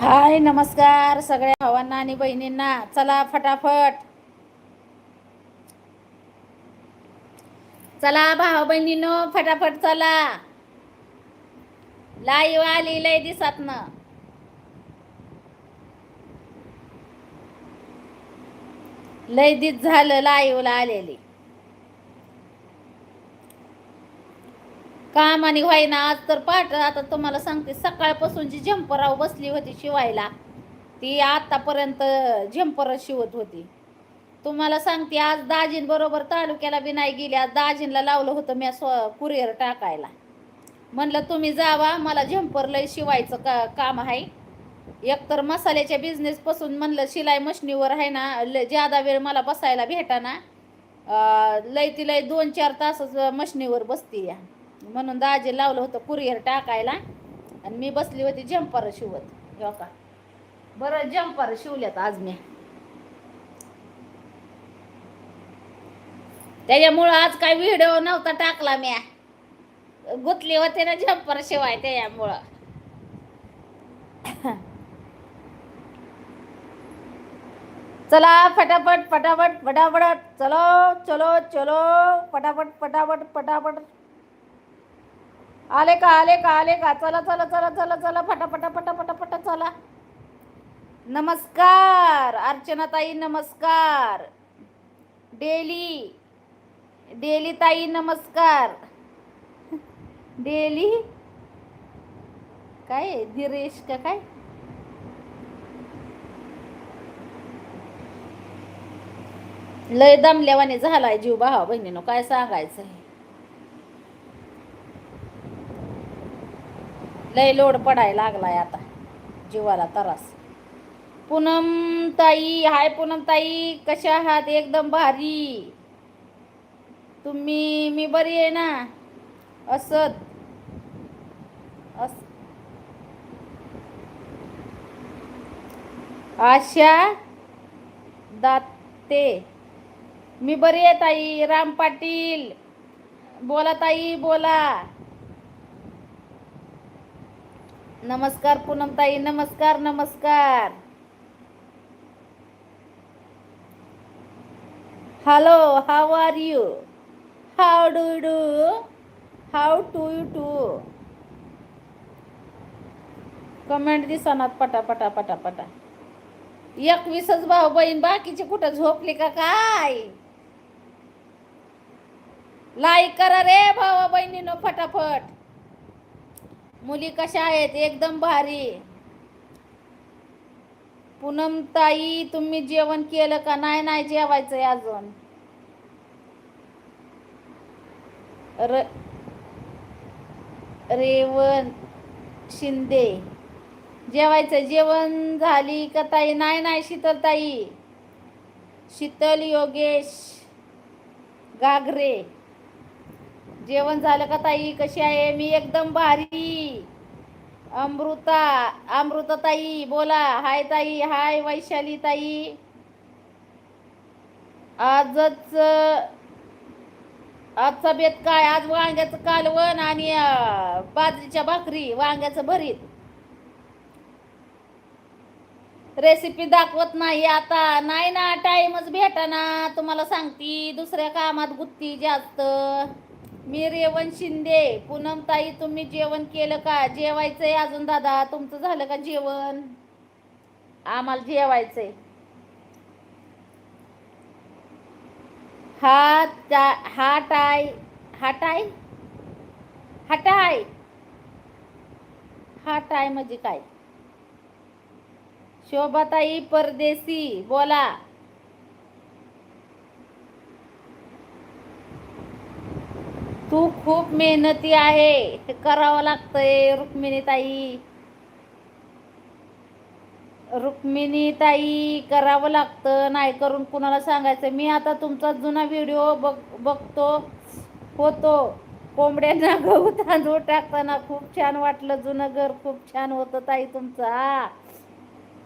हाय नमस्कार सगळ्या भावांना आणि बहिणींना. चला फटाफट. चला भावा बहिणीनो फटाफट चला. लाईव्ह आली लय दिसात ना लय दिस झालं लाईव्हला आलेली. काम आणि व्हायना आज तर पाठ आता तुम्हाला सांगते सकाळपासून जी झंपराव बसली होती शिवायला. ती आतापर्यंत झंपर शिवत होती. तुम्हाला सांगते आज दाजीन बरोबर तालुक्याला बी नाही गेली आज दाजींला लावलं होतं मी स्व कुरिअर टाकायला. म्हणलं तुम्ही जावा मला झंपर लय शिवायचं का काम आहे. एकतर मसाल्याच्या बिझनेसपासून म्हणलं शिलाई मशनीवर आहे ना ल ज्यादा वेळ मला बसायला भेटाना ना लय ती लय दोन चार तासच मशनीवर बसती या म्हणून दाजी लावलं होतं कुरिअर टाकायला. आणि मी बसली होती जम्पर शिवत. हो का बरं जम्पर शिवल्यात आज मी. त्याच्यामुळं आज काय व्हिडिओ नव्हता टाकला मी गुतली होते ना जम्पर शिवाय त्याच्यामुळं. चला फटाफट फटाफट फटाफट. चलो चलो चलो. फटाफट फटाफट फटाफट. आले का आले का आले का? चला चला चला चला चला फटाफटा फटाफटा फटा चला. नमस्कार अर्चना ताई नमस्कार. डेली डेली ताई नमस्कार. डेली? काय आहे? धीरेश का काय? लय दमल्यावाने झालाय जीव भावा बहिणीनो काय सांगायचं लय लोड पडायला लागलाय आता. जीवाला तरास. पूनम ताई हाय पूनम ताई कशा आहात? एकदम भारी. तुम्ही मी बरी आहे ना? असत. अस. आशा दाते. मी बरी आहे ताई. राम पाटील. बोला ताई बोला. नमस्कार पूनमताई नमस्कार नमस्कार. Hello how are you how do do how to you to comment दिसनात पटा पटा पटा पटा. एकवीसच भाऊ बहीण बाकीचे कुठं झोपली का काय? लाईक करा रे भावा बहिणीनो फटाफट. मुली कशा आहेत? एकदम भारी. पूनम ताई तुम्ही जेवण केलं का? नाही नाही जेवायचंय अजून. र रेवन शिंदे. जेवायचं जेवण झाली का ताई? नाही नाही शीतल ताई. शीतल योगेश गागरे जेवण झालं का ताई? कशी आहे? मी एकदम भारी. अमृता अमृता ताई बोला. हाय ताई हाय वैशाली ताई. आजच आजचा बेत काय? आज वांग्याचं कालवण आणि बाजरीच्या भाकरी वांग्याचं भरीत. रेसिपी दाखवत नाही आता. नाही ना टाइमच भेटाना. तुम्हाला सांगती दुसऱ्या कामात गुत्ती जास्त. मी रेवण शिंदे. पूनम ताई तुम्ही जेवण केलं का? जेवायचंय अजून दादा. तुमचं झालं का जेवण? आम्हाला जेवायचंय. हा टा हा टाय हा टाय? हा टाय? हा टाय म्हणजे काय? शोभाताई परदेसी बोला. तू खूप मेहनती आहे. ते करावं लागतंय रुक्मिणी ताई रुक्मिणी ताई करावं लागतं नाही करून कुणाला सांगायचं? मी आता तुमचा जुना व्हिडिओ बघ बघतो होतो. कोंबड्यांना गहू तांदूळ टाकताना खूप छान वाटलं. जुनं घर खूप छान होतं ताई तुमचा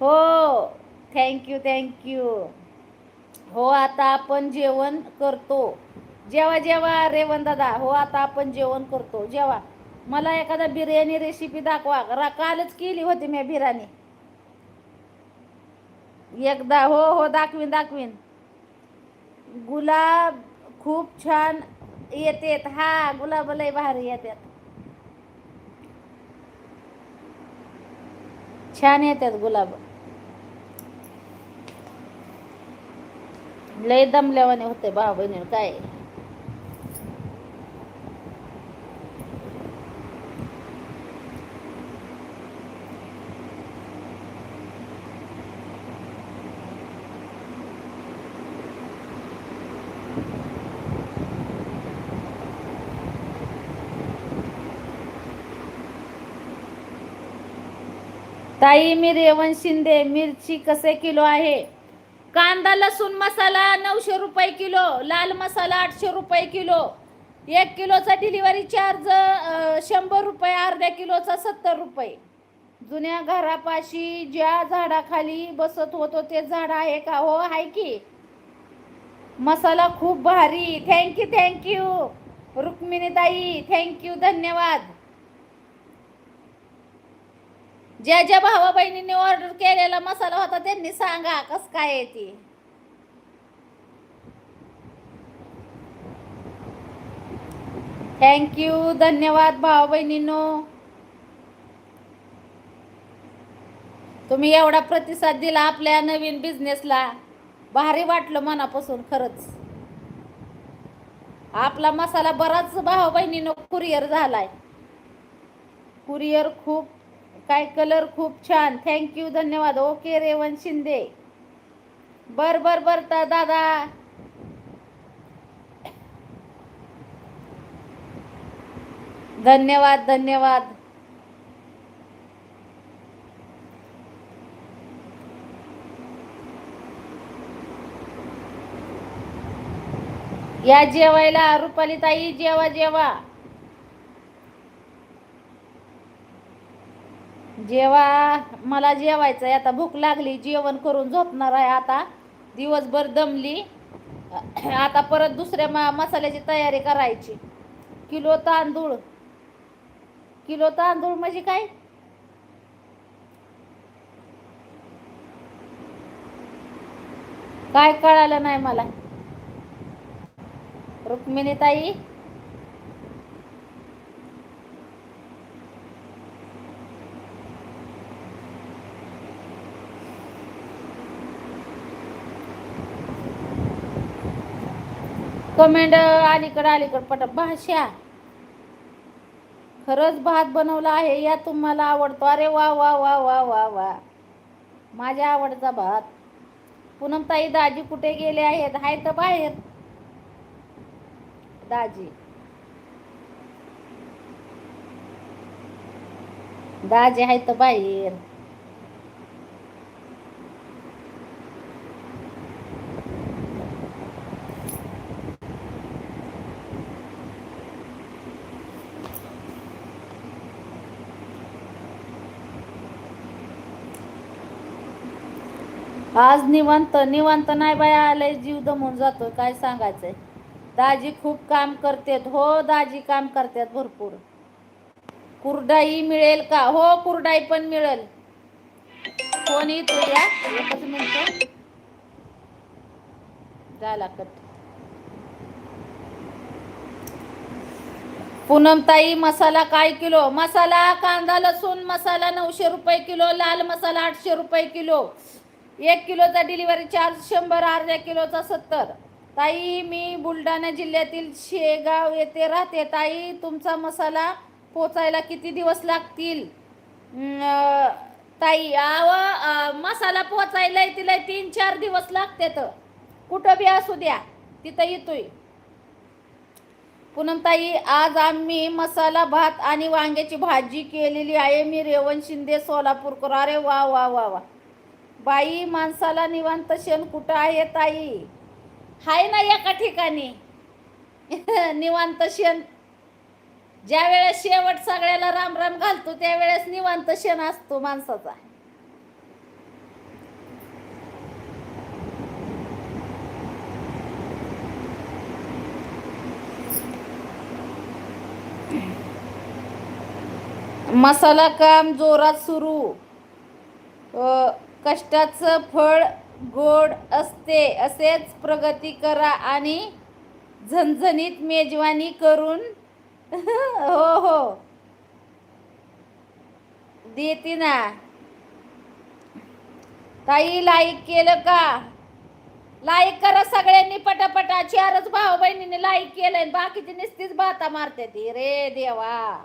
हो. थँक्यू थँक्यू हो आता आपण जेवण करतो. जेवा जेवा रेवण दादा हो आता आपण जेवण करतो. जेव्हा मला एखादा बिर्याणी रेसिपी दाखवा. रा कालच केली होती मी बिर्याणी. एकदा हो हो दाखवीन दाखवीन. गुलाब खूप छान येतेत. हा गुलाब लय भारी येतात. छान येतात गुलाब. लय दमल्यावाने होते भाऊ बहिणी काय? ताई मी रेवण शिंदे मिरची कसे किलो आहे? कांदा लसूण मसाला नऊशे रुपये किलो लाल मसाला आठशे रुपये किलो. एक किलोचा डिलिव्हरी चार्ज शंभर रुपये अर्ध्या किलोचा सत्तर रुपये. जुन्या घरापाशी ज्या झाडाखाली बसत होतो ते झाड आहे का? हो आहे की. मसाला खूप भारी. थँक्यू थँक्यू रुक्मिणीताई थँक्यू धन्यवाद. ज्या ज्या भावा बहिणींनी ऑर्डर केलेला मसाला होता त्यांनी सांगा कस काय आहे ती. थँक्यू धन्यवाद भावा बहिणींनो तुम्ही एवढा प्रतिसाद दिला आपल्या नवीन बिझनेसला भारी वाटलं मनापासून खरंच. आपला मसाला बराच भावा बहिणीनं कुरिअर झालाय. कुरिअर खूप काय कलर खूप छान. थँक्यू धन्यवाद. ओके रेवण शिंदे. बर बर बर तर दादा. धन्यवाद धन्यवाद. या जेवायला रुपाली ताई जेवा जेवा. जेव्हा मला जेवायचं आहे आता भूक लागली जेवण करून झोपणार आहे आता. दिवसभर दमली. आता परत दुसऱ्या मा मसाल्याची तयारी करायची. किलो तांदूळ. किलो तांदूळ म्हणजे काय? काय कळालं नाही मला. रुक्मिणी ताई कमेंट अलीकडं अलीकडं पट भाषा खरंच भात बनवला आहे या तुम्हाला आवडतो. अरे वा वा वा वा वा वा. माझ्या आवडता भात. पूनम ताई दाजी कुठे गेले आहेत? हाय तर बाहेर. दाजी. दाजी आहे तर बाहेर. आज निवांत निवांत नाही बाया आलंय जीव दमून जातो काय सांगायचंय? दाजी खूप काम करतेत. हो दाजी काम करतात भरपूर. कुरडाई मिळेल का? हो कुरडाई पण मिळेल. कोणी तुझ्या एकच मिनिट. झाला कट. पूनमताई मसाला काय किलो? मसाला कांदा लसूण मसाला नऊशे रुपये किलो लाल मसाला आठशे रुपये किलो. एक किलोचा डिलिव्हरी चार्ज शंभर अर्ध्या किलोचा सत्तर. ताई मी बुलढाणा जिल्ह्यातील शेगाव येथे राहते. ताई तुमचा मसाला पोचायला किती दिवस लागतील? ताई आव मसाला पोचायला तिला तीन चार दिवस लागते तर कुठं बी असू द्या तिथं येतोय. पूनमताई आज आम्ही मसाला भात आणि वांग्याची भाजी केलेली आहे. मी रेवण शिंदे सोलापूरकर अरे वा वा वा वा. बाई माणसाला निवांत शेण कुठं आहे ताई? हाय ना एका ठिकाणी. निवांत शेण ज्या वेळेस शेवट सगळ्याला राम राम घालतो त्यावेळेस निवांत शेण असतो माणसाचा. मसाला काम जोरात सुरू. कष्टाचं फळ गोड असते असेच प्रगती करा आणि झणझणीत मेजवानी करून हो हो. देते ना. ताई लाईक केलं का? लाईक करा सगळ्यांनी पटापटा. चारच भाऊ बहिणीने लाईक केलंय बाकीची नुसतीच बाता मारते ती. रे देवा.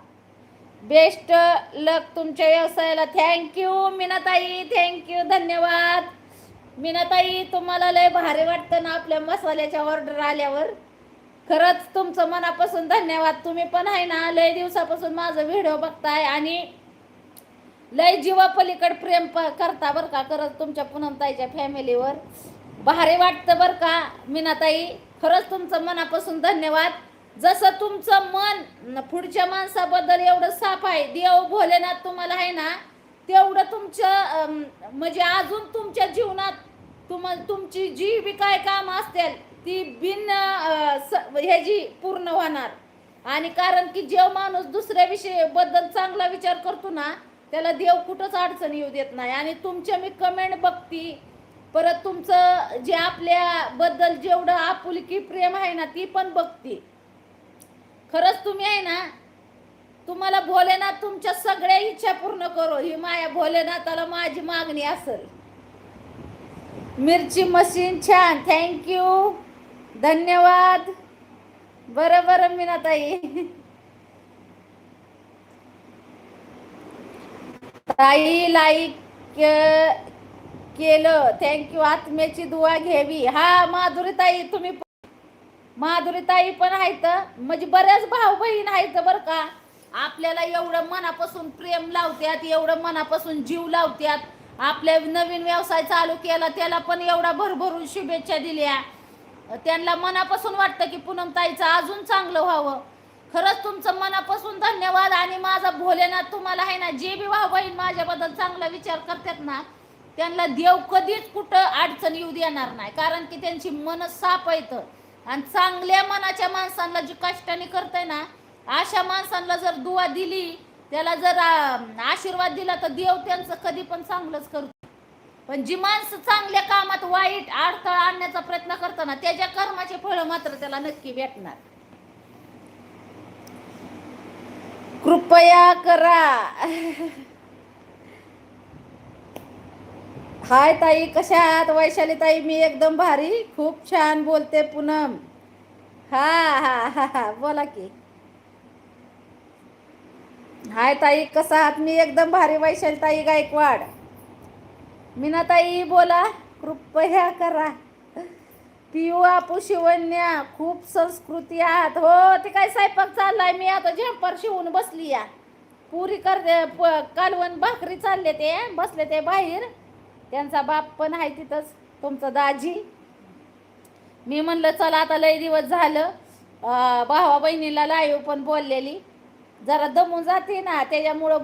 बेस्ट लक तुमच्या व्यवसायाला. थँक्यू मीनाताई. थँक्यू धन्यवाद. मीनाताई तुम्हाला लय भारी वाटतं ना आपल्या मसाल्याच्या ऑर्डर आल्यावर? खरंच तुमचं मनापासून धन्यवाद. तुम्ही पण आहे ना लय दिवसापासून माझं व्हिडिओ बघताय आणि लय जीवापलीकड प्रेम प करता बरं का खरंच तुमच्या पुनमताईच्या फॅमिलीवर भारी वाटतं बरं का मीनाताई. खरंच तुमचं मनापासून धन्यवाद. जसं तुमचं मन पुढच्या माणसाबद्दल एवढं साफ आहे देव भोलेनाथ तुम्हाला आहे ना तेवढं तुमचं म्हणजे अजून तुमच्या जीवनात तुम तुमची जी बी काय काम असतील ती बिन ह्याची पूर्ण होणार. आणि कारण की जेव माणूस दुसऱ्या विषयी बद्दल चांगला विचार करतो ना त्याला देव कुठंच अडचण येऊ देत नाही. आणि तुमच्या मी कमेंट बघती परत तुमचं जे आपल्या बद्दल जेवढं आपुलकी प्रेम आहे ना ती पण बघती. खरंच तुम्ही आहे ना तुम्हाला भोलेनाथ तुमच्या सगळ्या इच्छा पूर्ण करो. ही माया भोलेनाथाला माझी मागणी असेल. मिरची मशीन छान. थँक्यू धन्यवाद. बरं बरं मीनाताई. ताई लाईक केलं. थँक्यू आत्म्याची दुवा घ्यावी. हा माधुरी ताई तुम्ही माधुरीताई पण आहेत म्हणजे बऱ्याच भाऊ बहीण आहेत बरं का. आपल्याला एवढं मनापासून प्रेम लावत्यात एवढं मनापासून जीव लावत्यात. आपल्या नवीन व्यवसाय चालू केला त्याला पण एवढा भरभरून शुभेच्छा दिल्या. त्यांना मनापासून वाटतं की पूनमताईचं अजून चांगलं व्हावं. खरंच तुमचं मनापासून धन्यवाद आणि माझा भोलेनाथ तुम्हाला आहे ना जे बी भाऊ बहीण माझ्याबद्दल चांगला विचार करतात ना त्यांना देव कधीच कुठं अडचण येऊ देणार नाही. कारण की त्यांची मन साफ येतं आणि चांगल्या मनाच्या माणसांना जी कष्टाने करते ना अशा माणसांना जर दुवा दिली त्याला जर आशीर्वाद दिला तर देव त्यांचं कधी पण चांगलंच करतो. पण जी माणसं चांगल्या कामात वाईट अडथळा आणण्याचा प्रयत्न करताना त्याच्या कर्माचे फळ मात्र त्याला नक्की भेटणार. कृपया करा. हाय ताई कशा आहात वैशाली ताई मी एकदम भारी. खूप छान बोलते पूनम. हा हा हा हा बोला की. हाय ताई कसा आहात? मी एकदम भारी वैशाली ताई गायकवाड. मीना ताई बोला. कृपया करा. पिऊ आपू शिवण्या खूप संस्कृती आहात. हो ते काय स्वयंपाक चाललाय? मी आता झेंपर शिवून बसली या. पुरी कर प- कालवण भाकरी चालले ते बसले ते बाहेर. त्यांचा बाप पण आहे तिथंच तुमचं दाजी. मी म्हणलं चला आता लय दिवस झालं. भावा बहिणीला लाईव्ह पण बोललेली. जरा दमून जाते ना त्याच्यामुळं